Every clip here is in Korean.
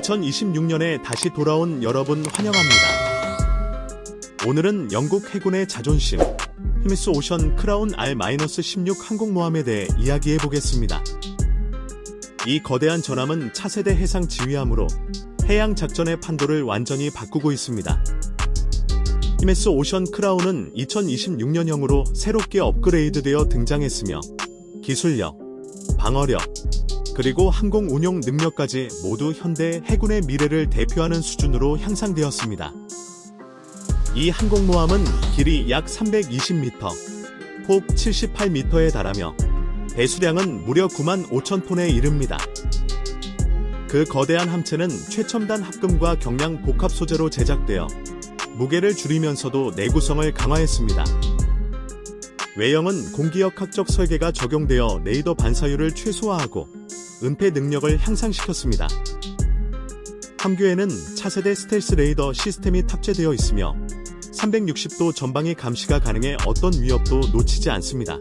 2026년에 다시 돌아온 여러분 환영합니다. 오늘은 영국 해군의 자존심, 히미스 오션 크라운 R-16 항공모함에 대해 이야기해 보겠습니다. 이 거대한 전함은 차세대 해상 지휘함으로 해양 작전의 판도를 완전히 바꾸고 있습니다. 히메스 오션 크라운은 2026년형으로 새롭게 업그레이드되어 등장했으며 기술력, 방어력, 그리고 항공 운용 능력까지 모두 현대 해군의 미래를 대표하는 수준으로 향상되었습니다. 이 항공모함은 길이 약 320m, 폭 78m에 달하며 배수량은 무려 9만 5천 톤에 이릅니다. 그 거대한 함체는 최첨단 합금과 경량 복합 소재로 제작되어 무게를 줄이면서도 내구성을 강화했습니다. 외형은 공기역학적 설계가 적용되어 레이더 반사율을 최소화하고 은폐 능력을 향상시켰습니다. 함교에는 차세대 스텔스 레이더 시스템이 탑재되어 있으며 360도 전방위 감시가 가능해 어떤 위협도 놓치지 않습니다.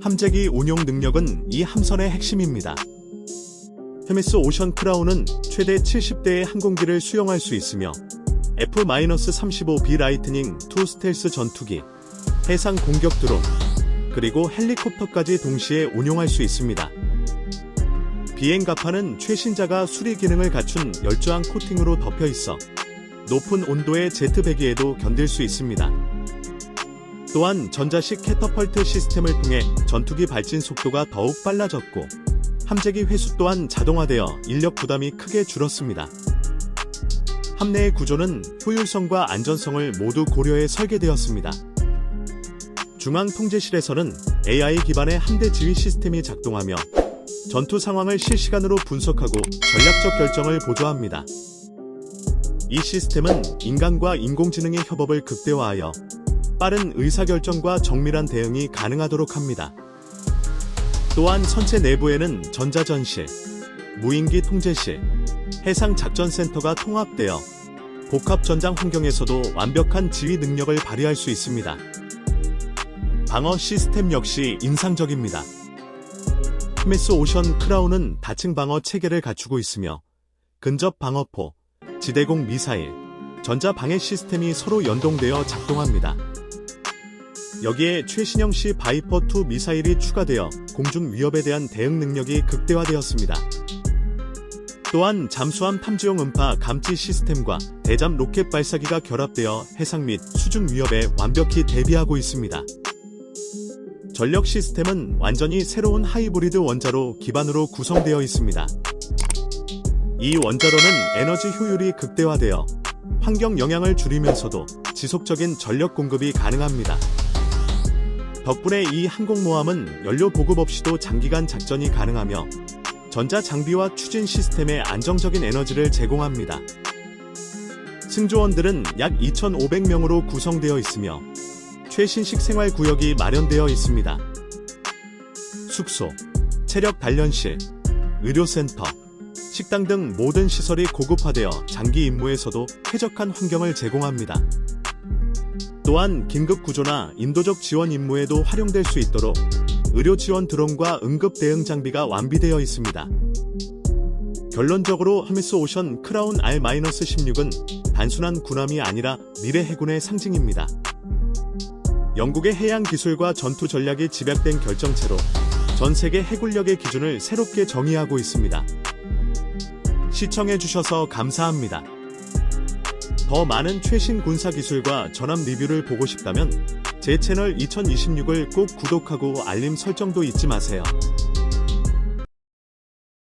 함재기 운용 능력은 이 함선의 핵심입니다. 헤메스 오션 크라운은 최대 70대의 항공기를 수용할 수 있으며 F-35B 라이트닝 2 스텔스 전투기, 해상 공격 드론, 그리고 헬리콥터까지 동시에 운용할 수 있습니다. 비행 가판은 최신자가 수리 기능을 갖춘 열저항 코팅으로 덮여 있어 높은 온도의 제트 배기에도 견딜 수 있습니다. 또한 전자식 캐터펄트 시스템을 통해 전투기 발진 속도가 더욱 빨라졌고 함재기 회수 또한 자동화되어 인력 부담이 크게 줄었습니다. 함내의 구조는 효율성과 안전성을 모두 고려해 설계되었습니다. 중앙 통제실에서는 AI 기반의 함대 지휘 시스템이 작동하며 전투 상황을 실시간으로 분석하고 전략적 결정을 보조합니다. 이 시스템은 인간과 인공지능의 협업을 극대화하여 빠른 의사결정과 정밀한 대응이 가능하도록 합니다. 또한 선체 내부에는 전자전실, 무인기 통제실, 해상작전센터가 통합되어 복합 전장 환경에서도 완벽한 지휘 능력을 발휘할 수 있습니다. 방어 시스템 역시 인상적입니다. 히메스 오션 크라운은 다층 방어 체계를 갖추고 있으며 근접 방어포, 지대공 미사일, 전자 방해 시스템이 서로 연동되어 작동합니다. 여기에 최신형 시 바이퍼2 미사일이 추가되어 공중 위협에 대한 대응 능력이 극대화되었습니다. 또한 잠수함 탐지용 음파 감지 시스템과 대잠 로켓 발사기가 결합되어 해상 및 수중 위협에 완벽히 대비하고 있습니다. 전력 시스템은 완전히 새로운 하이브리드 원자로 기반으로 구성되어 있습니다. 이 원자로는 에너지 효율이 극대화되어 환경 영향을 줄이면서도 지속적인 전력 공급이 가능합니다. 덕분에 이 항공모함은 연료 보급 없이도 장기간 작전이 가능하며 전자 장비와 추진 시스템에 안정적인 에너지를 제공합니다. 승조원들은 약 2,500명으로 구성되어 있으며 최신식 생활 구역이 마련되어 있습니다. 숙소, 체력 단련실, 의료센터, 식당 등 모든 시설이 고급화되어 장기 임무에서도 쾌적한 환경을 제공합니다. 또한 긴급 구조나 인도적 지원 임무에도 활용될 수 있도록 의료 지원 드론과 응급 대응 장비가 완비되어 있습니다. 결론적으로 하미스 오션 크라운 R-16은 단순한 군함이 아니라 미래 해군의 상징입니다. 영국의 해양 기술과 전투 전략이 집약된 결정체로 전 세계 해군력의 기준을 새롭게 정의하고 있습니다. 시청해주셔서 감사합니다. 더 많은 최신 군사 기술과 전함 리뷰를 보고 싶다면 제 채널 2026을 꼭 구독하고 알림 설정도 잊지 마세요.